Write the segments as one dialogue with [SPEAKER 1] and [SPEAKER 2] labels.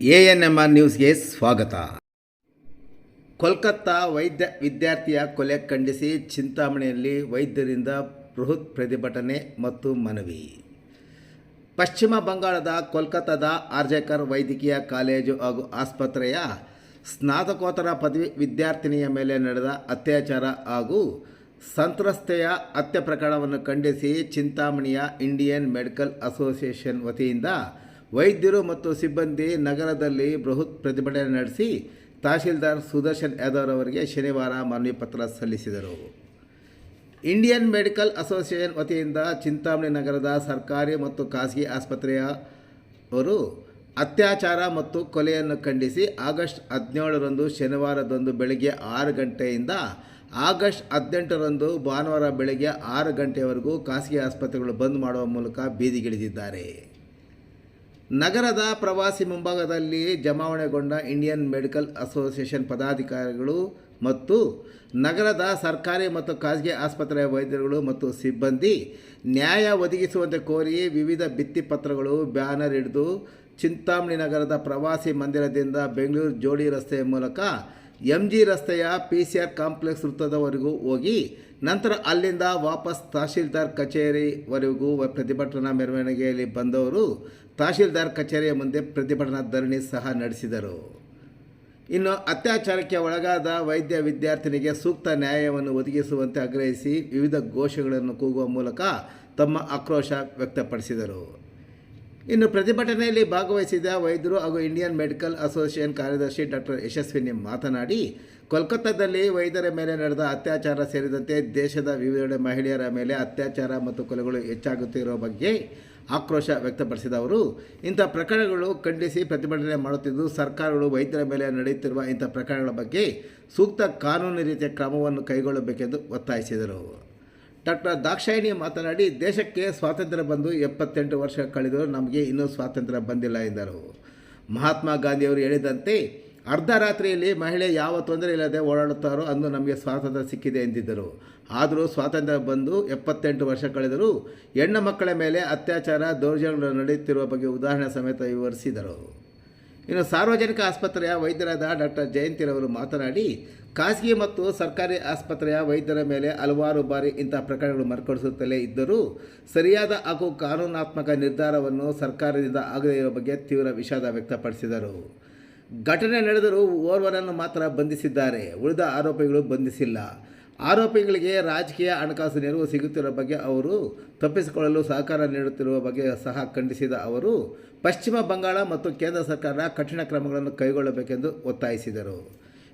[SPEAKER 1] A N M R ನ್ಯೂಸ್ಗೆ ಸ್ವಾಗತ. ಕೋಲ್ಕತ್ತಾ ವೈದ್ಯ ವಿದ್ಯಾರ್ಥಿಯ ಕೊಲೆ ಖಂಡಿಸಿ ಚಿಂತಾಮಣಿಯಲ್ಲಿ ವೈದ್ಯರಿಂದ ಬೃಹತ್ ಪ್ರತಿಭಟನೆ ಮತ್ತು ಮನವಿ. ಪಶ್ಚಿಮ ಬಂಗಾಳದ ಕೋಲ್ಕತ್ತಾದ ಆರ್ಜೇಕರ್ ವೈದ್ಯಕೀಯ ಕಾಲೇಜು ಹಾಗೂ ಆಸ್ಪತ್ರೆಯ ಸ್ನಾತಕೋತ್ತರ ಪದವಿ ವಿದ್ಯಾರ್ಥಿನಿಯ ಮೇಲೆ ನಡೆದ ಅತ್ಯಾಚಾರ ಹಾಗೂ ಸಂತ್ರಸ್ತೆಯ ಹತ್ಯೆ ಪ್ರಕರಣವನ್ನು ಖಂಡಿಸಿ ಚಿಂತಾಮಣಿಯ ಇಂಡಿಯನ್ ಮೆಡಿಕಲ್ ಅಸೋಸಿಯೇಷನ್ ವತಿಯಿಂದ ವೈದ್ಯರು ಮತ್ತು ಸಿಬ್ಬಂದಿ ನಗರದಲ್ಲಿ ಬೃಹತ್ ಪ್ರತಿಭಟನೆ ನಡೆಸಿ ತಹಶೀಲ್ದಾರ್ ಸುದರ್ಶನ್ ಯಾದವ್ ಅವರಿಗೆ ಶನಿವಾರ ಮನವಿ ಪತ್ರ ಸಲ್ಲಿಸಿದರು. ಇಂಡಿಯನ್ ಮೆಡಿಕಲ್ ಅಸೋಸಿಯೇಷನ್ ವತಿಯಿಂದ ಚಿಂತಾಮಣಿ ನಗರದ ಸರ್ಕಾರಿ ಮತ್ತು ಖಾಸಗಿ ಆಸ್ಪತ್ರೆಯ ಅವರು ಅತ್ಯಾಚಾರ ಮತ್ತು ಕೊಲೆಯನ್ನು ಖಂಡಿಸಿ ಆಗಸ್ಟ್ ಹದಿನೇಳರಂದು ಶನಿವಾರದಂದು ಬೆಳಗ್ಗೆ ಆರು ಗಂಟೆಯಿಂದ ಆಗಸ್ಟ್ ಹದಿನೆಂಟರಂದು ಭಾನುವಾರ ಬೆಳಗ್ಗೆ ಆರು ಗಂಟೆಯವರೆಗೂ ಖಾಸಗಿ ಆಸ್ಪತ್ರೆಗಳು ಬಂದ್ ಮಾಡುವ ಮೂಲಕ ಬೀದಿಗಿಳಿದಿದ್ದಾರೆ. ನಗರದ ಪ್ರವಾಸಿ ಮುಂಭಾಗದಲ್ಲಿ ಜಮಾವಣೆಗೊಂಡ ಇಂಡಿಯನ್ ಮೆಡಿಕಲ್ ಅಸೋಸಿಯೇಷನ್ ಪದಾಧಿಕಾರಿಗಳು ಮತ್ತು ನಗರದ ಸರ್ಕಾರಿ ಮತ್ತು ಖಾಸಗಿ ಆಸ್ಪತ್ರೆಯ ವೈದ್ಯರುಗಳು ಮತ್ತು ಸಿಬ್ಬಂದಿ ನ್ಯಾಯ ಒದಗಿಸುವಂತೆ ಕೋರಿ ವಿವಿಧ ಭಿತ್ತಿಪತ್ರಗಳು, ಬ್ಯಾನರ್ ಹಿಡಿದು ಚಿಂತಾಮಣಿ ನಗರದ ಪ್ರವಾಸಿ ಮಂದಿರದಿಂದ ಬೆಂಗಳೂರು ಜೋಡಿ ರಸ್ತೆಯ ಮೂಲಕ ಎಂ ಜಿ ರಸ್ತೆಯ ಪಿ ಸಿ ಆರ್ ಕಾಂಪ್ಲೆಕ್ಸ್ ವೃತ್ತದವರೆಗೂ ಹೋಗಿ ನಂತರ ಅಲ್ಲಿಂದ ವಾಪಸ್ ತಹಶೀಲ್ದಾರ್ ಕಚೇರಿವರೆಗೂ ಪ್ರತಿಭಟನಾ ಮೆರವಣಿಗೆಯಲ್ಲಿ ಬಂದವರು ತಹಶೀಲ್ದಾರ್ ಕಚೇರಿಯ ಮುಂದೆ ಪ್ರತಿಭಟನಾ ಧರಣಿ ಸಹ ನಡೆಸಿದರು. ಇನ್ನು ಅತ್ಯಾಚಾರಕ್ಕೆ ಒಳಗಾದ ವೈದ್ಯ ವಿದ್ಯಾರ್ಥಿನಿಗೆ ಸೂಕ್ತ ನ್ಯಾಯವನ್ನು ಒದಗಿಸುವಂತೆ ಆಗ್ರಹಿಸಿ ವಿವಿಧ ಘೋಷಗಳನ್ನು ಕೂಗುವ ಮೂಲಕ ತಮ್ಮ ಆಕ್ರೋಶ ವ್ಯಕ್ತಪಡಿಸಿದರು. ಇನ್ನು ಪ್ರತಿಭಟನೆಯಲ್ಲಿ ಭಾಗವಹಿಸಿದ ವೈದ್ಯರು ಹಾಗೂ ಇಂಡಿಯನ್ ಮೆಡಿಕಲ್ ಅಸೋಸಿಯೇಷನ್ ಕಾರ್ಯದರ್ಶಿ ಡಾಕ್ಟರ್ ಯಶಸ್ವಿನಿ ಮಾತನಾಡಿ, ಕೋಲ್ಕತ್ತಾದಲ್ಲಿ ವೈದ್ಯರ ಮೇಲೆ ನಡೆದ ಅತ್ಯಾಚಾರ ಸೇರಿದಂತೆ ದೇಶದ ವಿವಿಧೆಡೆ ಮಹಿಳೆಯರ ಮೇಲೆ ಅತ್ಯಾಚಾರ ಮತ್ತು ಕೊಲೆಗಳು ಹೆಚ್ಚಾಗುತ್ತಿರುವ ಬಗ್ಗೆ ಆಕ್ರೋಶ ವ್ಯಕ್ತಪಡಿಸಿದ ಅವರು, ಇಂಥ ಪ್ರಕರಣಗಳು ಖಂಡಿಸಿ ಪ್ರತಿಭಟನೆ ಮಾಡುತ್ತಿದ್ದು ಸರ್ಕಾರಗಳು ವೈದ್ಯರ ಮೇಲೆ ನಡೆಯುತ್ತಿರುವ ಇಂಥ ಪ್ರಕರಣಗಳ ಬಗ್ಗೆ ಸೂಕ್ತ ಕಾನೂನು ರೀತಿಯ ಕ್ರಮವನ್ನು ಕೈಗೊಳ್ಳಬೇಕೆಂದು ಒತ್ತಾಯಿಸಿದರು. ಡಾಕ್ಟರ್ ದಾಕ್ಷಾಯಿಣಿ ಮಾತನಾಡಿ, ದೇಶಕ್ಕೆ ಸ್ವಾತಂತ್ರ್ಯ ಬಂದು ಎಪ್ಪತ್ತೆಂಟು ವರ್ಷ ಕಳೆದರೂ ನಮಗೆ ಇನ್ನೂ ಸ್ವಾತಂತ್ರ್ಯ ಬಂದಿಲ್ಲ ಎಂದರು. ಮಹಾತ್ಮ ಗಾಂಧಿಯವರು ಹೇಳಿದಂತೆ, ಅರ್ಧ ರಾತ್ರಿಯಲ್ಲಿ ಮಹಿಳೆ ಯಾವ ತೊಂದರೆ ಇಲ್ಲದೆ ಓಡಾಡುತ್ತಾರೋ ಅಂದು ನಮಗೆ ಸ್ವಾತಂತ್ರ್ಯ ಸಿಕ್ಕಿದೆ ಎಂದಿದ್ದರು. ಆದರೂ ಸ್ವಾತಂತ್ರ್ಯ ಬಂದು ಎಪ್ಪತ್ತೆಂಟು ವರ್ಷ ಕಳೆದರೂ ಹೆಣ್ಣು ಮಕ್ಕಳ ಮೇಲೆ ಅತ್ಯಾಚಾರ ದೌರ್ಜನ್ಯಗಳು ನಡೆಯುತ್ತಿರುವ ಬಗ್ಗೆ ಉದಾಹರಣೆ ಸಮೇತ ವಿವರಿಸಿದರು. ಇನ್ನು ಸಾರ್ವಜನಿಕ ಆಸ್ಪತ್ರೆಯ ವೈದ್ಯರಾದ ಡಾಕ್ಟರ್ ಜಯಂತಿರವರು ಮಾತನಾಡಿ, ಖಾಸಗಿ ಮತ್ತು ಸರ್ಕಾರಿ ಆಸ್ಪತ್ರೆಯ ವೈದ್ಯರ ಮೇಲೆ ಹಲವಾರು ಬಾರಿ ಇಂಥ ಪ್ರಕರಣಗಳು ಮರುಕಳಿಸುತ್ತಲೇ ಇದ್ದರೂ, ಸರಿಯಾದ ಹಾಗೂ ಕಾನೂನಾತ್ಮಕ ನಿರ್ಧಾರವನ್ನು ಸರ್ಕಾರದಿಂದ ಆಗದೇ ಇರುವ ಬಗ್ಗೆ ತೀವ್ರ ವಿಷಾದ ವ್ಯಕ್ತಪಡಿಸಿದರು. ಘಟನೆ ನಡೆದರೂ ಓರ್ವರನ್ನು ಮಾತ್ರ ಬಂಧಿಸಿದ್ದಾರೆ. ಉಳಿದ ಆರೋಪಿಗಳು ಬಂಧಿಸಿಲ್ಲ. ಆರೋಪಿಗಳಿಗೆ ರಾಜಕೀಯ ಹಣಕಾಸು ನೆರವು ಸಿಗುತ್ತಿರುವ ಬಗ್ಗೆ ಅವರು ತಪ್ಪಿಸಿಕೊಳ್ಳಲು ಸಹಕಾರ ನೀಡುತ್ತಿರುವ ಬಗ್ಗೆ ಸಹ ಖಂಡಿಸಿದ ಅವರು ಪಶ್ಚಿಮ ಬಂಗಾಳ ಮತ್ತು ಕೇಂದ್ರ ಸರ್ಕಾರ ಕಠಿಣ ಕ್ರಮಗಳನ್ನು ಕೈಗೊಳ್ಳಬೇಕೆಂದು ಒತ್ತಾಯಿಸಿದರು.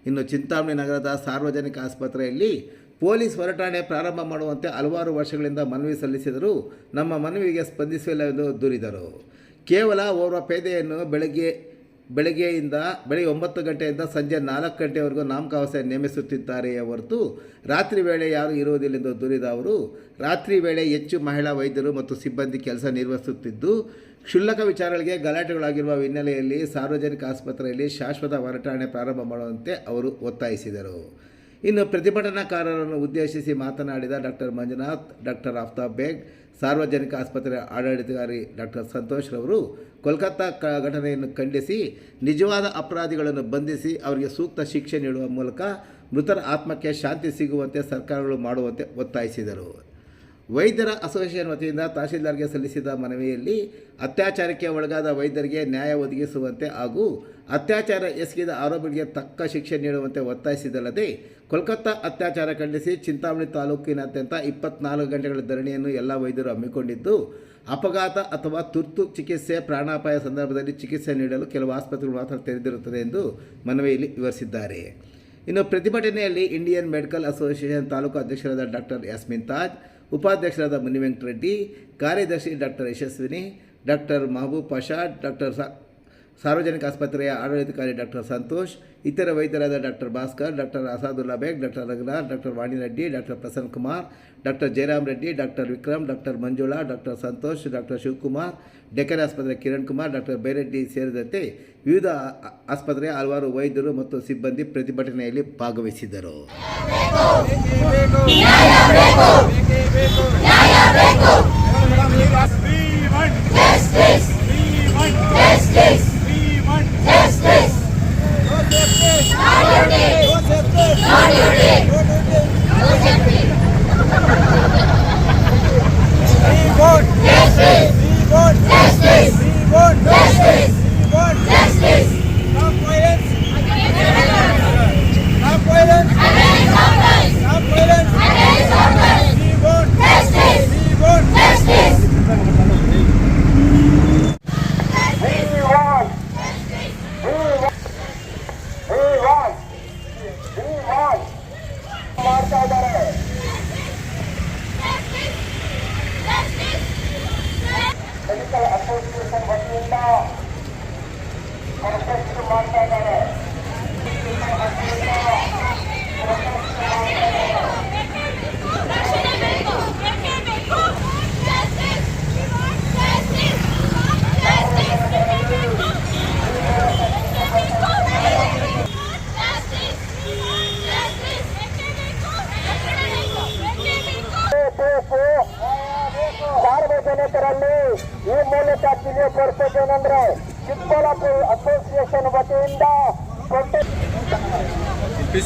[SPEAKER 1] ಇನ್ನು ಚಿಂತಾಮಣಿ ನಗರದ ಸಾರ್ವಜನಿಕ ಆಸ್ಪತ್ರೆಯಲ್ಲಿ ಪೊಲೀಸ್ ಹೊರಟಾಣೆ ಪ್ರಾರಂಭ ಮಾಡುವಂತೆ ಹಲವಾರು ವರ್ಷಗಳಿಂದ ಮನವಿ ಸಲ್ಲಿಸಿದರೂ ನಮ್ಮ ಮನವಿಗೆ ಸ್ಪಂದಿಸಲಿಲ್ಲ ಎಂದು ದೂರಿದರು. ಕೇವಲ ಓರ್ವ ಪೇದೆಯನ್ನು ಬೆಳಗ್ಗೆ ಬೆಳಗ್ಗೆಯಿಂದ, ಬೆಳಗ್ಗೆ ಒಂಬತ್ತು ಗಂಟೆಯಿಂದ ಸಂಜೆ ನಾಲ್ಕು ಗಂಟೆವರೆಗೂ ನಾಮಕಾವಸ್ಥೆ ನೇಮಿಸುತ್ತಿದ್ದಾರೆಯೇ ಹೊರತು ರಾತ್ರಿ ವೇಳೆ ಯಾರೂ ಇರುವುದಿಲ್ಲ ಎಂದು ದೂರಿದ ಅವರು, ರಾತ್ರಿ ವೇಳೆ ಹೆಚ್ಚು ಮಹಿಳಾ ವೈದ್ಯರು ಮತ್ತು ಸಿಬ್ಬಂದಿ ಕೆಲಸ ನಿರ್ವಹಿಸುತ್ತಿದ್ದು, ಕ್ಷುಲ್ಲಕ ವಿಚಾರಗಳಿಗೆ ಗಲಾಟೆಗಳಾಗಿರುವ ಹಿನ್ನೆಲೆಯಲ್ಲಿ ಸಾರ್ವಜನಿಕ ಆಸ್ಪತ್ರೆಯಲ್ಲಿ ಶಾಶ್ವತ ಹೊರಟಾಣೆ ಪ್ರಾರಂಭ ಮಾಡುವಂತೆ ಅವರು ಒತ್ತಾಯಿಸಿದರು. ಇನ್ನು ಪ್ರತಿಭಟನಾಕಾರರನ್ನು ಉದ್ದೇಶಿಸಿ ಮಾತನಾಡಿದ ಡಾಕ್ಟರ್ ಮಂಜುನಾಥ್, ಡಾಕ್ಟರ್ ಆಫ್ತಾಬ್ ಬೇಗ್, ಸಾರ್ವಜನಿಕ ಆಸ್ಪತ್ರೆಯ ಆಡಳಿತಾಧಿಕಾರಿ ಡಾಕ್ಟರ್ ಸಂತೋಷ್ ರವರು ಕೋಲ್ಕತ್ತಾ ಕ ಘಟನೆಯನ್ನು ಖಂಡಿಸಿ, ನಿಜವಾದ ಅಪರಾಧಿಗಳನ್ನು ಬಂಧಿಸಿ ಅವರಿಗೆ ಸೂಕ್ತ ಶಿಕ್ಷೆ ನೀಡುವ ಮೂಲಕ ಮೃತರ ಆತ್ಮಕ್ಕೆ ಶಾಂತಿ ಸಿಗುವಂತೆ ಸರ್ಕಾರಗಳು ಮಾಡುವಂತೆ ಒತ್ತಾಯಿಸಿದರು. ವೈದ್ಯರ ಅಸೋಸಿಯೇಷನ್ ವತಿಯಿಂದ ತಹಶೀಲ್ದಾರ್ಗೆ ಸಲ್ಲಿಸಿದ ಮನವಿಯಲ್ಲಿ ಅತ್ಯಾಚಾರಕ್ಕೆ ಒಳಗಾದ ವೈದ್ಯರಿಗೆ ನ್ಯಾಯ ಒದಗಿಸುವಂತೆ ಹಾಗೂ ಅತ್ಯಾಚಾರ ಎಸಗಿದ ಆರೋಪಿಗಳಿಗೆ ತಕ್ಕ ಶಿಕ್ಷೆ ನೀಡುವಂತೆ ಒತ್ತಾಯಿಸಿದಲ್ಲದೆ ಕೋಲ್ಕತ್ತಾ ಅತ್ಯಾಚಾರ ಖಂಡಿಸಿ ಚಿಂತಾಮಣಿ ತಾಲೂಕಿನಾದ್ಯಂತ ಇಪ್ಪತ್ನಾಲ್ಕು ಗಂಟೆಗಳ ಧರಣಿಯನ್ನು ಎಲ್ಲ ವೈದ್ಯರು ಹಮ್ಮಿಕೊಂಡಿದ್ದು, ಅಪಘಾತ ಅಥವಾ ತುರ್ತು ಚಿಕಿತ್ಸೆ ಪ್ರಾಣಾಪಾಯ ಸಂದರ್ಭದಲ್ಲಿ ಚಿಕಿತ್ಸೆ ನೀಡಲು ಕೆಲವು ಆಸ್ಪತ್ರೆಗಳು ಮಾತ್ರ ತೆರೆದಿರುತ್ತದೆ ಎಂದು ಮನವಿಯಲ್ಲಿ ವಿವರಿಸಿದ್ದಾರೆ. ಇನ್ನು ಪ್ರತಿಭಟನೆಯಲ್ಲಿ ಇಂಡಿಯನ್ ಮೆಡಿಕಲ್ ಅಸೋಸಿಯೇಷನ್ ತಾಲೂಕು ಅಧ್ಯಕ್ಷರಾದ ಡಾಕ್ಟರ್ ಯಾಸ್ಮಿನ್ ತಾಜ್ ಉಪಾಧ್ಯಕ್ಷರಾದ ಮುನಿವೆಂಕಟರೆಡ್ಡಿ ಕಾರ್ಯದರ್ಶಿ doctor Yashaswini doctor Mahaboob Pasha doctor ಸಾ ಸಾರ್ವಜನಿಕ ಆಸ್ಪತ್ರೆಯ ಆಡಳಿತಕಾರಿ ಡಾಕ್ಟರ್ ಸಂತೋಷ್ ಇತರ ವೈದ್ಯರಾದ doctor Bhaskar doctor Asadulla Baig doctor Raghunath doctor Vanireddy doctor Prasanna Kumar doctor Jayaram Reddy doctor Vikram doctor Manjula doctor Santosh doctor Shivakumar Deccan ಆಸ್ಪತ್ರೆ Kiran Kumar doctor Byreddy ಸೇರಿದಂತೆ ವಿವಿಧ ಆಸ್ಪತ್ರೆಯ ಹಲವಾರು ವೈದ್ಯರು ಮತ್ತು ಸಿಬ್ಬಂದಿ ಪ್ರತಿಭಟನೆಯಲ್ಲಿ ಭಾಗವಹಿಸಿದ್ದರು.
[SPEAKER 2] Yes, want justice. No justice. No justice. No justice. We want justice. We want justice. We want justice. We want justice.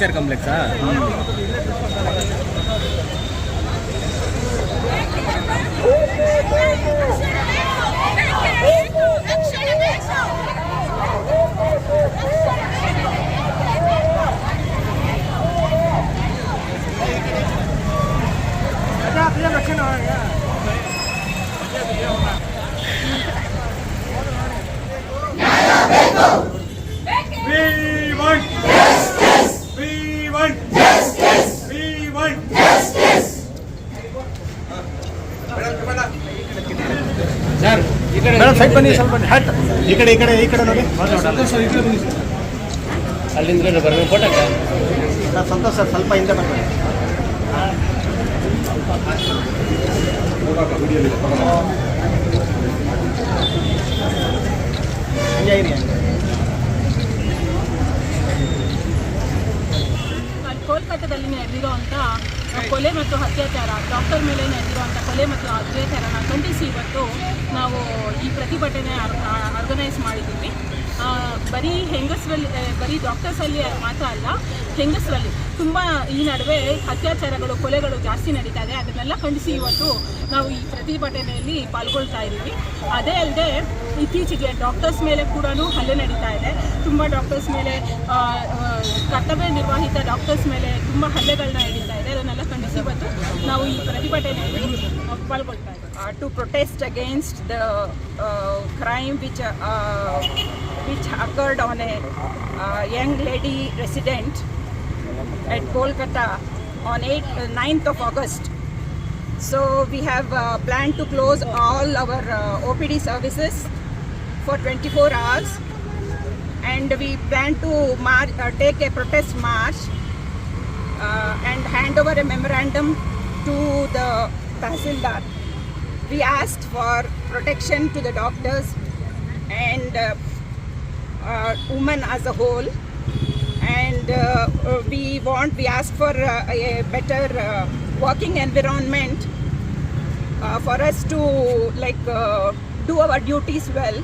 [SPEAKER 2] P C ಈ
[SPEAKER 3] ಕಡೆ
[SPEAKER 4] ಈ ಕಡೆ ಈ ಕಡೆ ನೋಡಿ.
[SPEAKER 3] ಅಲ್ಲಿಂದ ಬರ್ಬೇಕು ಫೋಟೋಕ್ಕೆ?
[SPEAKER 4] ಸರ್ ಸಂತೋಷ್ ಸರ್ ಸ್ವಲ್ಪ ಹಿಂದೆ ಬರ್ತಾರೆ
[SPEAKER 5] ಕೋಲ್ಕತ್ತಾದಲ್ಲಿ ನಡೆದಿರುವಂಥ ಕೊಲೆ ಮತ್ತು ಅತ್ಯಾಚಾರ ಡಾಕ್ಟರ್ ಮೇಲೆ ನಡೆದಿರುವಂಥ ಕೊಲೆ ಮತ್ತು ಅತ್ಯಾಚಾರನ ಖಂಡಿಸಿ ಇವತ್ತು ನಾವು ಈ ಪ್ರತಿಭಟನೆ ಆರ್ಗನೈಸ್ ಮಾಡಿದ್ದೀವಿ. ಬರೀ ಹೆಂಗಸರಲ್ಲಿ ಬರೀ ಡಾಕ್ಟರ್ಸಲ್ಲಿ ಮಾತ್ರ ಅಲ್ಲ, ಹೆಂಗಸರಲ್ಲಿ ತುಂಬ ಈ ನಡುವೆ ಅತ್ಯಾಚಾರಗಳು, ಕೊಲೆಗಳು ಜಾಸ್ತಿ ನಡೀತಾ ಇದೆ. ಅದನ್ನೆಲ್ಲ ಖಂಡಿಸಿ ಇವತ್ತು ನಾವು ಈ ಪ್ರತಿಭಟನೆಯಲ್ಲಿ ಪಾಲ್ಗೊಳ್ತಾ ಇದ್ದೀವಿ. ಅದೇ ಅಲ್ಲದೆ ಇತ್ತೀಚೆಗೆ ಡಾಕ್ಟರ್ಸ್ ಮೇಲೆ ಕೂಡ ಹಲ್ಲೆ ನಡೀತಾ ಇದೆ. ತುಂಬ ಡಾಕ್ಟರ್ಸ್ ಮೇಲೆ ಕರ್ತವ್ಯ ನಿರ್ವಾಹಿತ ಡಾಕ್ಟರ್ಸ್ ಮೇಲೆ ತುಂಬ ಹಲ್ಲೆಗಳನ್ನ ಇವತ್ತು ನಾವು ಈ ಪ್ರತಿಭಟನೆಯಲ್ಲಿ ಪಾಲ್ಗೊಳ್ತಾ ಇದ್ದೀವಿ
[SPEAKER 6] uh, to protest against the uh, crime which uh, which occurred on a uh, young lady resident at Kolkata on 8th, uh, 9th of August. So we have uh, planned to close all our uh, OPD services for 24 hours, and we plan to march, uh, take a protest march uh, and hand over a memorandum to the Tahsildar. We asked for protection to the doctors and uh, uh, women as a whole. And uh, uh, we want, we ask for uh, a better uh, working environment uh, for us to like uh, do our duties well.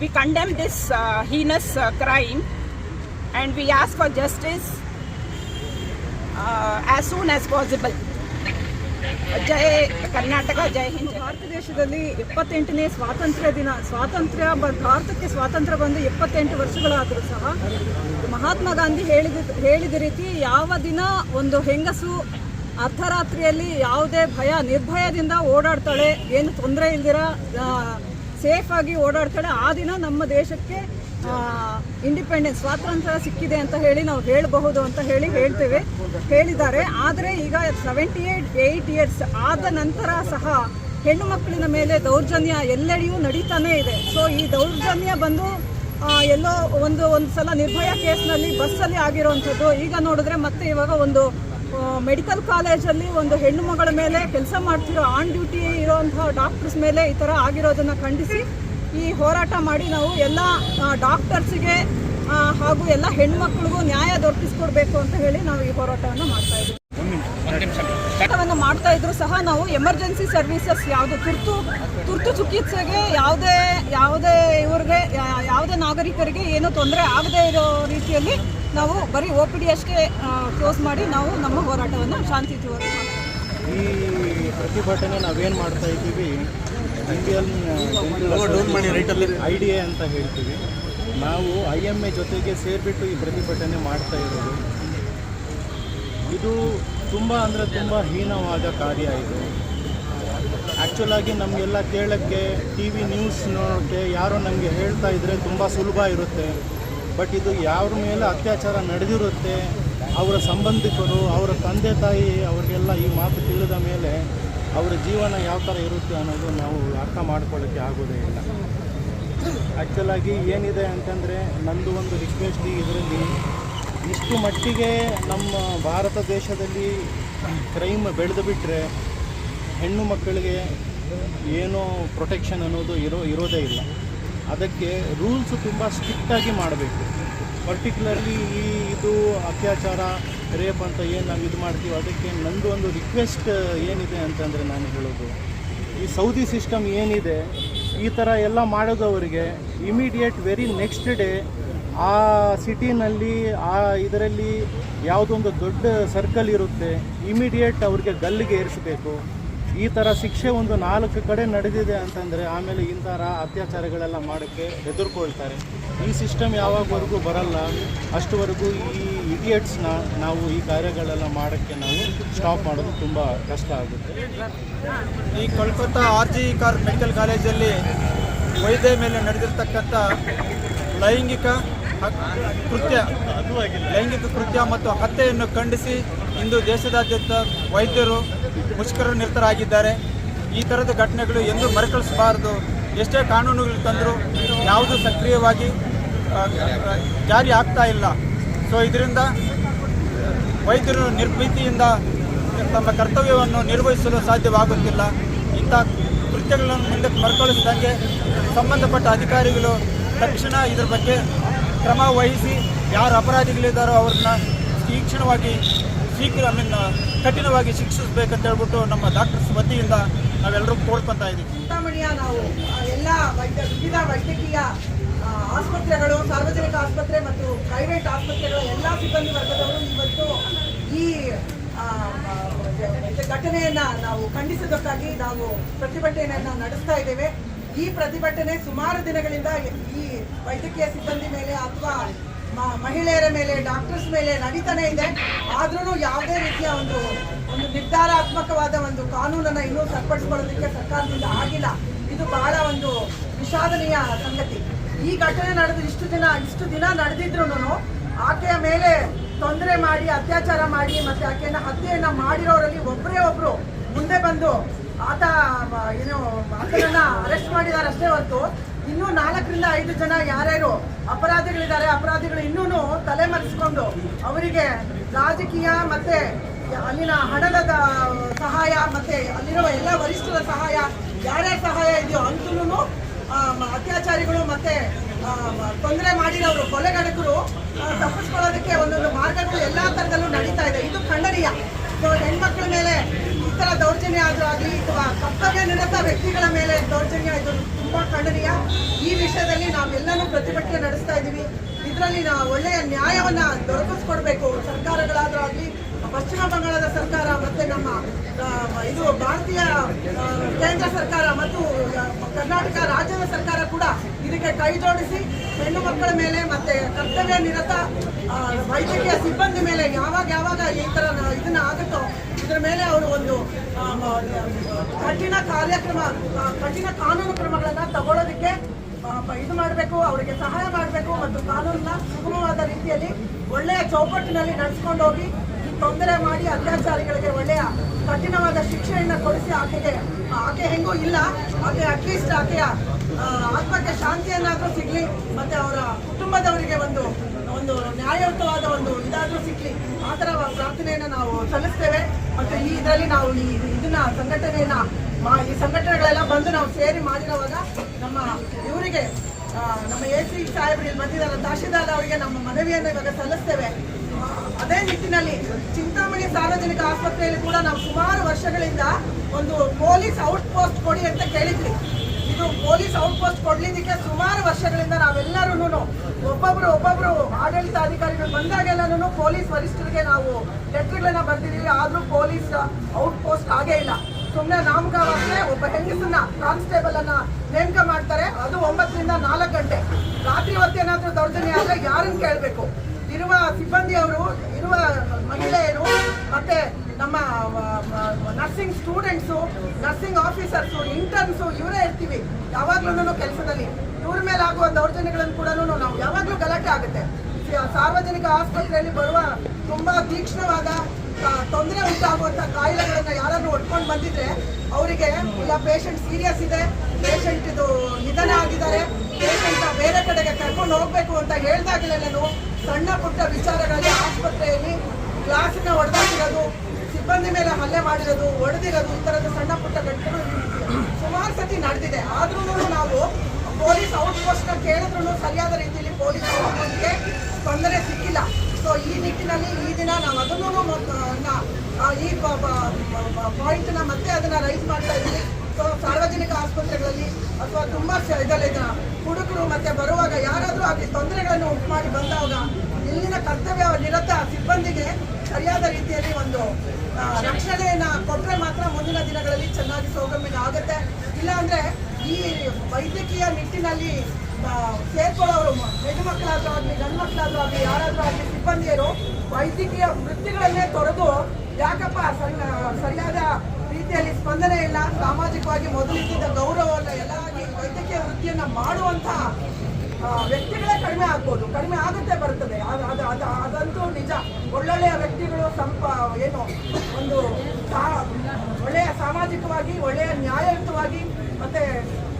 [SPEAKER 6] We condemn this uh, heinous uh, crime and we ask for justice uh, as soon as possible. ಜೈ ಕರ್ನಾಟಕ ಜೈ ಹಿಂದ್
[SPEAKER 7] ಭಾರತ ದೇಶದಲ್ಲಿ ಇಪ್ಪತ್ತೆಂಟನೇ ಸ್ವಾತಂತ್ರ್ಯ ದಿನ ಸ್ವಾತಂತ್ರ್ಯ ಭಾರತಕ್ಕೆ ಸ್ವಾತಂತ್ರ್ಯ ಬಂದು ಇಪ್ಪತ್ತೆಂಟು ವರ್ಷಗಳಾದರೂ ಸಹ ಮಹಾತ್ಮ ಗಾಂಧಿ ಹೇಳಿದ ಹೇಳಿದ ರೀತಿ ಯಾವ ದಿನ ಒಂದು ಹೆಂಗಸು ಅರ್ಧರಾತ್ರಿಯಲ್ಲಿ ಯಾವುದೇ ಭಯ ನಿರ್ಭಯದಿಂದ ಓಡಾಡ್ತಾಳೆ ಏನು ತೊಂದರೆ ಇಲ್ದಿರ ಸೇಫಾಗಿ ಓಡಾಡ್ತಾಳೆ ಆ ದಿನ ನಮ್ಮ ದೇಶಕ್ಕೆ ಇಂಡಿಪೆಂಡೆನ್ಸ್ ಸ್ವಾತಂತ್ರ್ಯ ಸಿಕ್ಕಿದೆ ಅಂತ ಹೇಳಿ ನಾವು ಹೇಳಬಹುದು ಅಂತ ಹೇಳಿ ಹೇಳ್ತೇವೆ ಹೇಳಿದ್ದಾರೆ. ಆದರೆ ಈಗ ಸೆವೆಂಟಿ ಏಟ್ ಏಯ್ಟ್ ಇಯರ್ಸ್ ಆದ ನಂತರ ಸಹ ಹೆಣ್ಣು ಮಕ್ಕಳಿನ ಮೇಲೆ ದೌರ್ಜನ್ಯ ಎಲ್ಲೆಡೆಯೂ ನಡೀತಾನೇ ಇದೆ. ಸೊ ಈ ದೌರ್ಜನ್ಯ ಬಂದು ಎಲ್ಲೋ ಒಂದು ಒಂದು ಸಲ ನಿರ್ಭಯ ಕೇಸ್ನಲ್ಲಿ ಬಸ್ಸಲ್ಲಿ ಆಗಿರುವಂಥದ್ದು ಈಗ ನೋಡಿದ್ರೆ ಮತ್ತೆ ಇವಾಗ ಒಂದು ಮೆಡಿಕಲ್ ಕಾಲೇಜಲ್ಲಿ ಒಂದು ಹೆಣ್ಣು ಮಗಳ ಮೇಲೆ ಕೆಲಸ ಮಾಡ್ತಿರೋ ಆನ್ ಡ್ಯೂಟಿ ಇರೋವಂಥ ಡಾಕ್ಟರ್ಸ್ ಮೇಲೆ ಈ ಥರ ಆಗಿರೋದನ್ನು ಖಂಡಿಸಿ ಈ ಹೋರಾಟ ಮಾಡಿ ನಾವು ಎಲ್ಲ ಡಾಕ್ಟರ್ಸಿಗೆ ಹಾಗೂ ಎಲ್ಲ ಹೆಣ್ಮಕ್ಳಿಗೂ ನ್ಯಾಯ ದೊರಕಿಸ್ಕೊಡ್ಬೇಕು ಅಂತ ಹೇಳಿ ನಾವು ಈ ಹೋರಾಟವನ್ನು ಮಾಡ್ತಾ ಇದ್ದೀವಿ ಹೋರಾಟವನ್ನು ಮಾಡ್ತಾ ಇದ್ರು ಸಹ ನಾವು ಎಮರ್ಜೆನ್ಸಿ ಸರ್ವಿಸಸ್ ಯಾವುದು ತುರ್ತು ತುರ್ತು ಚಿಕಿತ್ಸೆಗೆ ಯಾವುದೇ ಯಾವುದೇ ಇವ್ರಿಗೆ ಯಾವುದೇ ನಾಗರಿಕರಿಗೆ ಏನೂ ತೊಂದರೆ ಆಗದೇ ಇರೋ ರೀತಿಯಲ್ಲಿ ನಾವು ಬರೀ ಒ ಪಿ ಡಿ ಅಷ್ಟೇ ಕ್ಲೋಸ್ ಮಾಡಿ ನಾವು ನಮ್ಮ ಹೋರಾಟವನ್ನು ಶಾಂತಿಯುತವಾಗಿ ಮಾಡ್ತೀವಿ.
[SPEAKER 4] ಈ ಪ್ರತಿಭಟನೆ ನಾವೇನು ಮಾಡ್ತಾ ಇದ್ದೀವಿ ಇಂಡಿಯನ್ ಐ ಡಿ ಎ ಅಂತ ಹೇಳ್ತೀವಿ. ನಾವು ಐ ಎಂ ಎ ಜೊತೆಗೆ ಸೇರಿಬಿಟ್ಟು ಈ ಪ್ರತಿಭಟನೆ ಮಾಡ್ತಾ ಇರೋದು. ಇದು ತುಂಬ ಅಂದರೆ ತುಂಬ ಹೀನವಾದ ಕಾರ್ಯ ಇದು. ಆ್ಯಕ್ಚುಲಾಗಿ ನಮಗೆಲ್ಲ ಕೇಳೋಕ್ಕೆ ಟಿ ವಿ ನ್ಯೂಸ್ ನೋಡೋಕ್ಕೆ ಯಾರೋ ನಮಗೆ ಹೇಳ್ತಾ ಇದ್ದರೆ ತುಂಬ ಸುಲಭ ಇರುತ್ತೆ. ಬಟ್ ಇದು ಯಾರ ಮೇಲೆ ಅತ್ಯಾಚಾರ ನಡೆದಿರುತ್ತೆ ಅವರ ಸಂಬಂಧಿಕರು, ಅವರ ತಂದೆ ತಾಯಿ ಅವರಿಗೆಲ್ಲ ಈ ಮಾತು ತಿಳಿದ ಮೇಲೆ ಅವರ ಜೀವನ ಯಾವ ಥರ ಇರುತ್ತೆ ಅನ್ನೋದು ನಾವು ಅರ್ಥ ಮಾಡ್ಕೊಳ್ಳೋಕ್ಕೆ ಆಗೋದೇ ಇಲ್ಲ. ಆ್ಯಕ್ಚುಲಾಗಿ ಏನಿದೆ ಅಂತಂದರೆ ನಂದು ಒಂದು ರಿಕ್ವೆಸ್ಟ್ ಇದರಲ್ಲಿ ಇಷ್ಟು ಮಟ್ಟಿಗೆ ನಮ್ಮ ಭಾರತ ದೇಶದಲ್ಲಿ ಕ್ರೈಮ್ ಬೆಳೆದು ಬಿಟ್ಟರೆ ಹೆಣ್ಣು ಮಕ್ಕಳಿಗೆ ಏನೋ ಪ್ರೊಟೆಕ್ಷನ್ ಅನ್ನೋದು ಇರೋ, ಇರೋದೇ ಇಲ್ಲ. ಅದಕ್ಕೆ ರೂಲ್ಸ್ ತುಂಬ ಸ್ಟ್ರಿಕ್ಟಾಗಿ ಮಾಡಬೇಕು. ಪರ್ಟಿಕ್ಯುಲರ್ಲಿ ಈ ಇದು ಅತ್ಯಾಚಾರ ರೇಪ್ ಅಂತ ಏನು ನಾವು ಇದು ಮಾಡ್ತೀವಿ ಅದಕ್ಕೆ ನಂದು ಒಂದು ರಿಕ್ವೆಸ್ಟ್ ಏನಿದೆ ಅಂತಂದರೆ ನಾನು ಹೇಳೋದು. ಈ ಸೌದಿ ಸಿಸ್ಟಮ್ ಏನಿದೆ, ಈ ಥರ ಎಲ್ಲ ಮಾಡೋದವರಿಗೆ ಇಮಿಡಿಯೇಟ್ ವೆರಿ ನೆಕ್ಸ್ಟ್ ಡೇ ಆ ಸಿಟಿನಲ್ಲಿ ಆ ಇದರಲ್ಲಿ ಯಾವುದೊಂದು ದೊಡ್ಡ ಸರ್ಕಲ್ ಇರುತ್ತೆ ಇಮಿಡಿಯೇಟ್ ಅವ್ರಿಗೆ ಗಲ್ಲಿಗೆ ಏರಿಸಬೇಕು. ಈ ಥರ ಶಿಕ್ಷೆ ಒಂದು ನಾಲ್ಕು ಕಡೆ ನಡೆದಿದೆ ಅಂತಂದರೆ ಆಮೇಲೆ ಈ ಥರ ಅತ್ಯಾಚಾರಗಳೆಲ್ಲ ಮಾಡೋಕ್ಕೆ ಹೆದರ್ಕೊಳ್ತಾರೆ. ಈ ಸಿಸ್ಟಮ್ ಯಾವಾಗವರೆಗೂ ಬರಲ್ಲ. ಅಷ್ಟುವರೆಗೂ ಈ ಇಡಿಯಟ್ಸ್ನ ನಾವು ಈ ಕಾರ್ಯಗಳೆಲ್ಲ ಮಾಡೋಕ್ಕೆ ನಾವು ಸ್ಟಾಪ್ ಮಾಡೋದು ತುಂಬ ಕಷ್ಟ ಆಗುತ್ತೆ.
[SPEAKER 2] ಈ Kolkata R G Kar medical ಕಾಲೇಜಲ್ಲಿ ವೈದ್ಯ ಮೇಲೆ ನಡೆದಿರ್ತಕ್ಕಂಥ ಲೈಂಗಿಕ ಕೃತ್ಯ ಲೈಂಗಿಕ ಕೃತ್ಯ ಮತ್ತು ಹತ್ಯೆಯನ್ನು ಖಂಡಿಸಿ ಇಂದು ದೇಶದಾದ್ಯಂತ ವೈದ್ಯರು ಮುಷ್ಕರ ನಿರತರಾಗಿದ್ದಾರೆ. ಈ ಥರದ ಘಟನೆಗಳು ಎಂದೂ ಮರುಕಳಿಸಬಾರದು. ಎಷ್ಟೇ ಕಾನೂನುಗಳು ತಂದರೂ ಯಾವುದು ಸಕ್ರಿಯವಾಗಿ ಜಾರಿ ಆಗ್ತಾ ಇಲ್ಲ. ಸೊ ಇದರಿಂದ ವೈದ್ಯರು ನಿರ್ಭೀತಿಯಿಂದ ತಮ್ಮ ಕರ್ತವ್ಯವನ್ನು ನಿರ್ವಹಿಸಲು ಸಾಧ್ಯವಾಗುತ್ತಿಲ್ಲ. ಇಂಥ ಕೃತ್ಯಗಳನ್ನು ಮುಂದಕ್ಕೆ ಮರುಕಳಿಸಿದಂಗೆ ಸಂಬಂಧಪಟ್ಟ ಅಧಿಕಾರಿಗಳು ತಕ್ಷಣ ಇದರ ಬಗ್ಗೆ ಕ್ರಮ ವಹಿಸಿ, ಯಾರು ಅಪರಾಧಿಗಳಿದ್ದಾರೋ ಅವ್ರನ್ನ ತೀಕ್ಷ್ಣವಾಗಿ ಶೀಘ್ರ ಕಠಿಣವಾಗಿ ಶಿಕ್ಷಿಸಬೇಕಂತ ಹೇಳ್ಬಿಟ್ಟು ನಮ್ಮ ಡಾಕ್ಟರ್ಸ್ ವತಿಯಿಂದ ನಾವೆಲ್ಲರೂ ಕೋರ್ಕೊತಾ ಇದ್ದೀವಿ
[SPEAKER 8] ಚಿಂತಾಮಣಿಯ ನಾವು ಎಲ್ಲ ವೈದ್ಯ, ವಿವಿಧ ವೈದ್ಯಕೀಯ ಆಸ್ಪತ್ರೆಗಳು, ಸಾರ್ವಜನಿಕ ಆಸ್ಪತ್ರೆ ಮತ್ತು ಪ್ರೈವೇಟ್ ಆಸ್ಪತ್ರೆಗಳ ಎಲ್ಲ ಸಿಬ್ಬಂದಿ ವರ್ಗದವರು ಇವತ್ತು ಈ ಘಟನೆಯನ್ನು ನಾವು ಖಂಡಿಸೋದಕ್ಕಾಗಿ ನಾವು ಪ್ರತಿಭಟನೆಯನ್ನು ನಡೆಸ್ತಾ ಇದ್ದೇವೆ. ಈ ಪ್ರತಿಭಟನೆ ಸುಮಾರು ದಿನಗಳಿಂದ ಈ ವೈದ್ಯಕೀಯ ಸಿಬ್ಬಂದಿ ಮೇಲೆ ಅಥವಾ ಮಹಿಳೆಯರ ಮೇಲೆ ಡಾಕ್ಟರ್ಸ್ ಮೇಲೆ ನಡೀತಾನೆ ಇದೆ. ಆದ್ರೂ ಯಾವುದೇ ರೀತಿಯ ಒಂದು ಒಂದು ನಿರ್ಧಾರಾತ್ಮಕವಾದ ಒಂದು ಕಾನೂನನ್ನ ಇನ್ನೂ ಸರಿಪಡಿಸ್ಕೊಳ್ಳೋದಕ್ಕೆ ಸರ್ಕಾರದಿಂದ ಆಗಿಲ್ಲ. ಇದು ಬಹಳ ಒಂದು ವಿಷಾದನೀಯ ಸಂಗತಿ. ಈ ಘಟನೆ ನಡೆದು ಇಷ್ಟು ದಿನ ಇಷ್ಟು ದಿನ ನಡೆದಿದ್ರು ಆಕೆಯ ಮೇಲೆ ತೊಂದರೆ ಮಾಡಿ, ಅತ್ಯಾಚಾರ ಮಾಡಿ, ಮತ್ತೆ ಆಕೆಯನ್ನ ಹತ್ಯೆಯನ್ನ ಮಾಡಿರೋರಲ್ಲಿ ಒಬ್ಬರೇ ಒಬ್ರು ಮುಂದೆ ಬಂದು ಆತ ಏನು, ಆತನನ್ನ ಅರೆಸ್ಟ್ ಮಾಡಿದಾರಷ್ಟೇ ಹೊತ್ತು ಇನ್ನೂ ನಾಲ್ಕರಿಂದ ಐದು ಜನ ಯಾರ್ಯಾರು ಅಪರಾಧಿಗಳಿದ್ದಾರೆ, ಅಪರಾಧಿಗಳು ಇನ್ನೂ ತಲೆಮರೆಸಿಕೊಂಡು ಅವರಿಗೆ ರಾಜಕೀಯ ಮತ್ತೆ ಅಲ್ಲಿನ ಹಣದ ಸಹಾಯ ಮತ್ತೆ ಅಲ್ಲಿರುವ ಎಲ್ಲ ವರಿಷ್ಠರ ಸಹಾಯ, ಯಾರ್ಯಾರ ಸಹಾಯ ಇದೆಯೋ ಅಂತೂ ಅತ್ಯಾಚಾರಿಗಳು ಮತ್ತೆ ತೊಂದರೆ ಮಾಡಿರೋರು ಕೊಲೆಗಡಕರು ತಪ್ಪಿಸ್ಕೊಳ್ಳೋದಕ್ಕೆ ಒಂದೊಂದು ಮಾರ್ಗಗಳು ಎಲ್ಲ ತರದಲ್ಲೂ ನಡೀತಾ ಇದೆ. ಇದು ಖಂಡನೀಯ. ಸೊ, ಹೆಣ್ಮಕ್ಳ ಮೇಲೆ ತರ ದೌರ್ಜನ್ಯ ಆದರೂ ಆಗಲಿ ಅಥವಾ ಕರ್ತವ್ಯ ನಿರತ ವ್ಯಕ್ತಿಗಳ ಮೇಲೆ ದೌರ್ಜನ್ಯ, ಇದು ತುಂಬಾ ಖಂಡನೀಯ. ಈ ವಿಷಯದಲ್ಲಿ ನಾವೆಲ್ಲರೂ ಪ್ರತಿಭಟನೆ ನಡೆಸ್ತಾ ಇದ್ದೀವಿ. ಇದರಲ್ಲಿ ನಾವು ಒಳ್ಳೆಯ ನ್ಯಾಯವನ್ನ ದೊರಕಿಸ್ಕೊಡ್ಬೇಕು. ಸರ್ಕಾರಗಳಾದ್ರೂ ಆಗಲಿ, ಪಶ್ಚಿಮ ಬಂಗಾಳದ ಸರ್ಕಾರ ಮತ್ತೆ ನಮ್ಮ ಇದು ಭಾರತೀಯ ಕೇಂದ್ರ ಸರ್ಕಾರ ಮತ್ತು ಕರ್ನಾಟಕ ರಾಜ್ಯದ ಸರ್ಕಾರ ಕೂಡ ಇದಕ್ಕೆ ಕೈ ಜೋಡಿಸಿ, ಹೆಣ್ಣು ಮಕ್ಕಳ ಮೇಲೆ ಮತ್ತೆ ಕರ್ತವ್ಯ ನಿರತ ವೈದ್ಯಕೀಯ ಸಿಬ್ಬಂದಿ ಮೇಲೆ ಯಾವಾಗ ಯಾವಾಗ ಈ ನ- ಇದನ್ನ ಆಗುತ್ತೋ ಇದ್ರ ಮೇಲೆ ಅವರು ಒಂದು ಕಠಿಣ ಕಾರ್ಯಕ್ರಮ ಕಠಿಣ ಕಾನೂನು ಕ್ರಮಗಳನ್ನ ತಗೊಳ್ಳೋದಕ್ಕೆ ಇದು ಮಾಡಬೇಕು, ಅವರಿಗೆ ಸಹಾಯ ಮಾಡಬೇಕು ಮತ್ತು ಕಾನೂನನ್ನ ಸುಗಮವಾದ ರೀತಿಯಲ್ಲಿ ಒಳ್ಳೆಯ ಚೌಕಟ್ಟಿನಲ್ಲಿ ನಡೆಸ್ಕೊಂಡು ಹೋಗಿ ತೊಂದರೆ ಮಾಡಿ ಅತ್ಯಾಚಾರಿಗಳಿಗೆ ಒಳ್ಳೆಯ ಕಠಿಣವಾದ ಶಿಕ್ಷೆಯನ್ನು ಕೊಡಿಸಿ ಆಕೆಗೆ, ಆಕೆ ಹೆಂಗೂ ಇಲ್ಲ, ಆಕೆ ಅಟ್ಲೀಸ್ಟ್ ಆಕೆಯ ಆತ್ಮಕ್ಕೆ ಶಾಂತಿಯನ್ನಾದರೂ ಸಿಗಲಿ, ಮತ್ತು ಅವರ ಕುಟುಂಬದವರಿಗೆ ಒಂದು ಒಂದು ನ್ಯಾಯಯುತವಾದ ಒಂದು ಇದಾದರೂ ಸಿಕ್ಕಲಿ ಆ ಥರ ಪ್ರಾರ್ಥನೆಯನ್ನ ನಾವು ಸಲ್ಲಿಸ್ತೇವೆ. ಮತ್ತು ಈ ಇದರಲ್ಲಿ ನಾವು ಈ ಇದನ್ನ, ಸಂಘಟನೆಯನ್ನ ಈ ಸಂಘಟನೆಗಳೆಲ್ಲ ಬಂದು ನಾವು ಸೇರಿ ಮಾಡಿರುವಾಗ ನಮ್ಮ ಇವರಿಗೆ ನಮ್ಮ ಎ ಸಿ ಸಾಹೇಬ್ರು ಇಲ್ಲಿ ಬಂದಿದ್ದಾರೆ, ತಹಶೀಲ್ದಾರ್ ಅವರಿಗೆ ನಮ್ಮ ಮನವಿಯನ್ನು ಇವಾಗ ಸಲ್ಲಿಸ್ತೇವೆ. ಅದೇ ನಿಟ್ಟಿನಲ್ಲಿ ಚಿಂತಾಮಣಿ ಸಾರ್ವಜನಿಕ ಆಸ್ಪತ್ರೆಯಲ್ಲಿ ಕೂಡ ನಾವು ಸುಮಾರು ವರ್ಷಗಳಿಂದ ಒಂದು ಪೊಲೀಸ್ ಔಟ್ ಪೋಸ್ಟ್ ಕೊಡಿ ಅಂತ ಕೇಳಿದ್ವಿ. ಇದು ಪೊಲೀಸ್ ಔಟ್ ಪೋಸ್ಟ್ ಕೊಡ್ಲಿದ್ದಕ್ಕೆ ಸುಮಾರು ವರ್ಷಗಳಿಂದ ನಾವೆಲ್ಲರೂ ಒಬ್ಬೊಬ್ರು ಒಬ್ಬೊಬ್ರು ಆಡಳಿತಾಧಿಕಾರಿಗಳು ಬಂದಾಗೆಲ್ಲನೂ ಪೊಲೀಸ್ ವರಿಷ್ಠರಿಗೆ ನಾವು ಲೆಟರ್ಗಳನ್ನ ಬರ್ದಿದ್ದೀವಿ. ಆದ್ರೂ ಪೊಲೀಸ್ ಔಟ್ ಪೋಸ್ಟ್ ಆಗೇ ಇಲ್ಲ. ಸುಮ್ಮನೆ ನಾಮಕವಾಗಲೇ ಒಬ್ಬ ಹೆಂಗಸನ್ನ ಕಾನ್ಸ್ಟೇಬಲ್ ಅನ್ನ ನೇಮಕ ಮಾಡ್ತಾರೆ. ಅದು ಒಂಬತ್ತರಿಂದ ನಾಲ್ಕು ಗಂಟೆ. ರಾತ್ರಿ ಹೊತ್ತೇನಾದರೂ ದೌರ್ಜನ್ಯ ಆದ್ರೆ ಯಾರನ್ನು ಕೇಳಬೇಕು? ಇರುವ ಸಿಬ್ಬಂದಿಯವರು, ಇರುವ ಮಹಿಳೆಯರು, ಮತ್ತೆ ನಮ್ಮ nursing students nursing officers interns ಇವರೇ ಇರ್ತೀವಿ. ಯಾವಾಗ್ಲೂ ಕೆಲಸದಲ್ಲಿ. ಇವ್ರ ಮೇಲೆ ಆಗುವ ದೌರ್ಜನ್ಯಗಳನ್ನು ಕೂಡ ನಾವು ಯಾವಾಗಲೂ ಗಲಾಟೆ ಆಗುತ್ತೆ. ಸಾರ್ವಜನಿಕ ಆಸ್ಪತ್ರೆಯಲ್ಲಿ ಬರುವ ತುಂಬ ತೀಕ್ಷ್ಣವಾದ ತೊಂದರೆ ಉಂಟಾಗುವಂಥ ಕಾಯಿಲೆಗಳನ್ನು ಯಾರಾದರೂ ಒಡ್ಕೊಂಡು ಬಂದಿದ್ರೆ ಅವರಿಗೆ ಇಲ್ಲ ಪೇಷಂಟ್ ಸೀರಿಯಸ್ ಇದೆ ಪೇಷಂಟ್ ಇದು ನಿಧನ ಆಗಿದ್ದಾರೆ ಪೇಷಂಟ್ ಬೇರೆ ಕಡೆಗೆ ಕರ್ಕೊಂಡು ಹೋಗಬೇಕು ಅಂತ ಹೇಳ್ದಾಗಲೆಲ್ಲೂ ಸಣ್ಣ ಪುಟ್ಟ ವಿಚಾರಗಳಲ್ಲಿ ಆಸ್ಪತ್ರೆಯಲ್ಲಿ ಗ್ಲಾಸನ್ನ ಹೊಡೆದಾಕಿರೋದು ಸಿಬ್ಬಂದಿ ಮೇಲೆ ಹಲ್ಲೆ ಮಾಡಿರೋದು, ಹೊಡೆದಿರೋದು, ಈ ಥರದ ಸಣ್ಣ ಪುಟ್ಟ ಘಟನೆಗಳು ಸುಮಾರು ಸತಿ ನಡೆದಿದೆ. ಆದ್ರೂ ನಾವು ಪೊಲೀಸ್ ಔಟ್ ಪೋಸ್ಟ್ ಕೇಳಿದ್ರು ಸರಿಯಾದ ರೀತಿಯಲ್ಲಿ ಪೊಲೀಸ್ ಔಟ್ ತೊಂದರೆ ಸಿಕ್ಕಿಲ್ಲ. ಸೊ ಈ ನಿಟ್ಟಿನಲ್ಲಿ ಈ ದಿನ ನಾವು ಅದನ್ನು ಈ ಪಾಯಿಂಟ್ನ ಮತ್ತೆ ಅದನ್ನ ರೈಸ್ ಮಾಡ್ತಾ ಇದ್ದೀವಿ. ಸೊ ಸಾರ್ವಜನಿಕ ಆಸ್ಪತ್ರೆಗಳಲ್ಲಿ ಅಥವಾ ತುಂಬಾ ಇದರಲ್ಲಿ ಹುಡುಗರು ಮತ್ತೆ ಬರುವಾಗ ಯಾರಾದರೂ ಅಲ್ಲಿ ತೊಂದರೆಗಳನ್ನು ಉಂಟು ಮಾಡಿ ಬಂದಾಗ ಇಲ್ಲಿನ ಕರ್ತವ್ಯ ನಿರತ ಸಿಬ್ಬಂದಿಗೆ ಸರಿಯಾದ ರೀತಿಯಲ್ಲಿ ಒಂದು ರಕ್ಷಣೆಯನ್ನ ಕೊಟ್ಟರೆ ಮಾತ್ರ ಮುಂದಿನ ದಿನಗಳಲ್ಲಿ ಚೆನ್ನಾಗಿ ಸೌಗಮ್ಯ ಆಗುತ್ತೆ. ಇಲ್ಲಾಂದ್ರೆ ಈ ವೈದ್ಯಕೀಯ ನಿಟ್ಟಿನಲ್ಲಿ ಸೇರ್ಕೊಳ್ಳೋರು ಹೆಣ್ಣು ಹೆಣ್ಣುಮಕ್ಕಳಾದ್ರೂ ಆಗಲಿ ಗಂಡು ಮಕ್ಕಳಾದ್ರೂ ಆಗಲಿ ಯಾರಾದ್ರೂ ಆಗಲಿ ಸಿಬ್ಬಂದಿಯರು ವೈದ್ಯಕೀಯ ವೃತ್ತಿಗಳನ್ನೇ ತೊರೆದು ಯಾಕಪ್ಪ ಸರಿ ಸರಿಯಾದ ರೀತಿಯಲ್ಲಿ ಸ್ಪಂದನೆ ಇಲ್ಲ ಸಾಮಾಜಿಕವಾಗಿ ಮೊದಲಿದ್ದ ಗೌರವವನ್ನು ಎಲ್ಲ ವೈದ್ಯಕೀಯ ವೃತ್ತಿಯನ್ನ ಮಾಡುವಂತ ಆ, ವ್ಯಕ್ತಿಗಳೇ ಕಡಿಮೆ ಆಗ್ಬೋದು, ಕಡಿಮೆ ಆಗುತ್ತೆ ಬರ್ತದೆ. ಅದು ಅದು ಅದು, ಅದಂತೂ ನಿಜ. ಒಳ್ಳೊಳ್ಳೆಯ ವ್ಯಕ್ತಿಗಳು ಸಂಪ, ಏನು, ಒಂದು ಒಳ್ಳೆಯ ಸಾಮಾಜಿಕವಾಗಿ, ಒಳ್ಳೆಯ ನ್ಯಾಯಯುತವಾಗಿ, ಮತ್ತೆ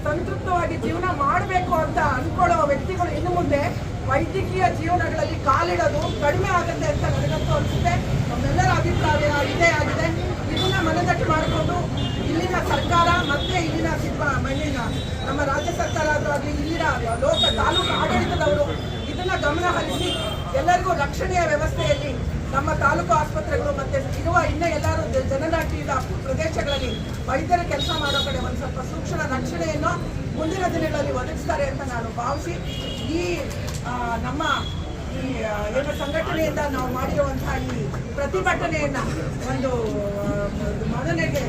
[SPEAKER 8] ಸಂತೃಪ್ತವಾಗಿ ಜೀವನ ಮಾಡಬೇಕು ಅಂತ ಅನ್ಕೊಳ್ಳೋ ವ್ಯಕ್ತಿಗಳು ಇನ್ನು ಮುಂದೆ ವೈದ್ಯಕೀಯ ಜೀವನಗಳಲ್ಲಿ ಕಾಲಿಡೋದು ಕಡಿಮೆ ಆಗುತ್ತೆ ಅಂತ ನನಗಂತೂ ಅನಿಸುತ್ತೆ. ನಮ್ಮೆಲ್ಲರ ಅಭಿಪ್ರಾಯ ಇದೇ ಆಗಿದೆ. ಇದನ್ನ ಮನದಟ್ಟು ಮಾಡಿಕೊಂಡು ಇಲ್ಲಿನ ಸರ್ಕಾರ ಮತ್ತೆ ಇಲ್ಲಿನ ಸಿಬ್ಬ ಮಣ್ಣಿನ ನಮ್ಮ ರಾಜ್ಯ ಸರ್ಕಾರ ಆದರೂ ಇಲ್ಲಿನ ಲೋಕ ತಾಲೂಕು ಆಡಳಿತದವರು ಇದನ್ನ ಗಮನ ಹರಿಸಿ ಎಲ್ಲರಿಗೂ ರಕ್ಷಣೆಯ ವ್ಯವಸ್ಥೆಯಲ್ಲಿ ನಮ್ಮ ತಾಲೂಕು ಆಸ್ಪತ್ರೆಗಳು ಮತ್ತೆ ಇರುವ ಇನ್ನೂ ಎಲ್ಲರೂ ಜನನಾಟಿಯಿಂದ ಪ್ರದೇಶಗಳಲ್ಲಿ ವೈದ್ಯರ ಕೆಲಸ ಮಾಡೋ ಕಡೆ ಒಂದು ಸ್ವಲ್ಪ ಸೂಕ್ಷ್ಮ ರಕ್ಷಣೆಯನ್ನು ಮುಂದಿನ ದಿನಗಳಲ್ಲಿ ಒದಗಿಸ್ತಾರೆ ಅಂತ ನಾನು ಭಾವಿಸಿ, ಈ ನಮ್ಮ ಈ ಏನು ಸಂಘಟನೆಯಿಂದ ನಾವು ಮಾಡಿರುವಂತಹ ಈ ಪ್ರತಿಭಟನೆಯನ್ನ ಒಂದು ಮನನೆಗೆ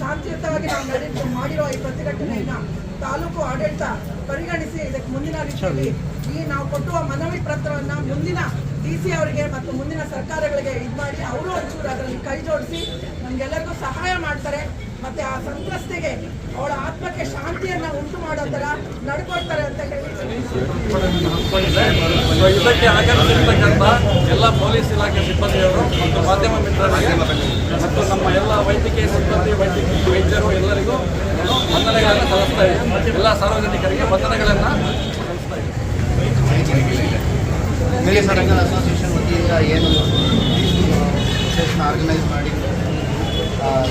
[SPEAKER 8] ಶಾಂತಿಯುತವಾಗಿ ನಾವು ನಡೆದು ಮಾಡಿರೋ ಈ ಪ್ರತಿಭಟನೆಯನ್ನ ತಾಲೂಕು ಆಡಳಿತ ಪರಿಗಣಿಸಿ ಇದಕ್ಕೆ ಮುಂದಿನ ರೀತಿಯಲ್ಲಿ ಈ ನಾವು ಕೊಟ್ಟುವ ಮನವಿ ಪತ್ರವನ್ನು ಮುಂದಿನ ಡಿ ಸಿ ಅವರಿಗೆ ಮತ್ತು ಮುಂದಿನ ಸರ್ಕಾರಗಳಿಗೆ ಇದು ಮಾಡಿ ಅವರು ಒಂಚೂರು ಅದರಲ್ಲಿ ಕೈ ಜೋಡಿಸಿ ನಮ್ಗೆಲ್ಲರಿಗೂ ಸಹಾಯ ಮಾಡ್ತಾರೆ. ಮತ್ತೆ ಆ ಸಂತ್ರಸ್ತೆಗೆ ಅವಳ ಆತ್ಮಕ್ಕೆ ಶಾಂತಿಯನ್ನು ಉಂಟು ಮಾಡೋ ಥರ ನಡ್ಕೊಳ್ತಾರೆ ಅಂತ
[SPEAKER 9] ಇದಕ್ಕೆ ಆಗಮಿಸಿರ್ತಕ್ಕಂಥ ಎಲ್ಲ ಪೊಲೀಸ್ ಇಲಾಖೆ ಸಿಬ್ಬಂದಿಯವರು ಮತ್ತು ಮಾಧ್ಯಮ ಮಿತ್ರರಿಗೆ ಮತ್ತು ನಮ್ಮ ಎಲ್ಲ ವೈದ್ಯಕೀಯ ಸಿಬ್ಬಂದಿ, ವೈದ್ಯಕೀಯ ವೈದ್ಯರು ಎಲ್ಲರಿಗೂ ನಾನು ವಂದನೆಗಳನ್ನು ಸಲ್ಲಿಸ್ತಾ ಇದೆ. ಎಲ್ಲ ಸಾರ್ವಜನಿಕರಿಗೆ
[SPEAKER 10] ಮೆಡಿಕಲ್ ರಂಗದ ಅಸೋಸಿಯೇಷನ್ ಏನು ಆರ್ಗನೈಸ್ ಮಾಡಿ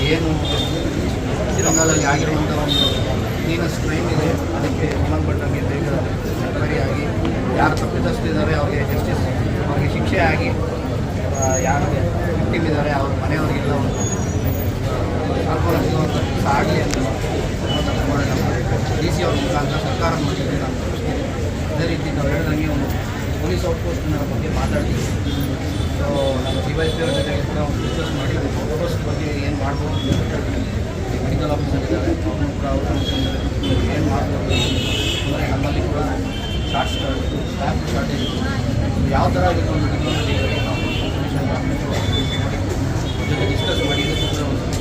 [SPEAKER 10] ಏನು ಬೆಂಗಾಲಲ್ಲಿ ಆಗಿರುವಂಥ ಒಂದು ನೀನಸ್ ಕ್ರೈಮ್ ಇದೆ. ಅದಕ್ಕೆ ಸಂಬಂಧಪಟ್ಟಂಗೆ ಬೇಗ ಸರಿಯಾಗಿ ಯಾರು ತಪ್ಪಿತಸ್ಥರಿದ್ದಾರೆ ಅವ್ರಿಗೆ ಜಸ್ಟಿಸ್ ಅವ್ರಿಗೆ ಶಿಕ್ಷೆ ಆಗಿ ಯಾರು ಇದ್ದಾರೆ ಅವ್ರ ಮನೆಯವರಿಗೆಲ್ಲ ಒಂದು ಆಗಲಿ ಅಂತ ಹೋರಾಟ ಡಿ ಸಿ ಅವ್ರ ಮುಖಾಂತರ ಸರ್ಕಾರ ಮಾಡಿದ್ದೇವೆ ನಾನು ಅದೇ ರೀತಿ ನಾವು ಹೇಳಿದಂಗೆ ಒಂದು ಪೊಲೀಸ್ ಔಟ್ಪೋಸ್ಟ್ನ ಬಗ್ಗೆ ಮಾತಾಡ್ತೀವಿ ಸೊ ನಮ್ಮ ಡಿ ವೈ ಪಿ ಅವ್ರ ಜೊತೆಗೆ ಕೂಡ ಒಂದು ಡಿಸ್ಕಸ್ ಮಾಡಿ ಔಟ್ಪೋಸ್ಟ್ ಬಗ್ಗೆ ಏನು ಮಾಡ್ಬೋದು ಅಂತ ಹೇಳ್ತೀನಿ ಮೆಡಿಕಲ್ ಆಫೀಸರ್ ಇದ್ದಾರೆ ಅವರು ಕೂಡ ಅವರು ಏನು ಮಾಡ್ಬೋದು ಅಂದರೆ ನಮ್ಮಲ್ಲಿ ಕೂಡ ಶಾರ್ಟ್ ಸ್ಟಾಫ್ ಶಾರ್ಟೇಜ್ ಯಾವ ಥರ ಇದಕ್ಕೊಂದು ಡಿಪ್ಲೊಮೆಟಿಕ್ ನಾವು ಡಿಸ್ಕಸ್ ಮಾಡಿ ಇದಕ್ಕೂ ಕೂಡ ಒಂದು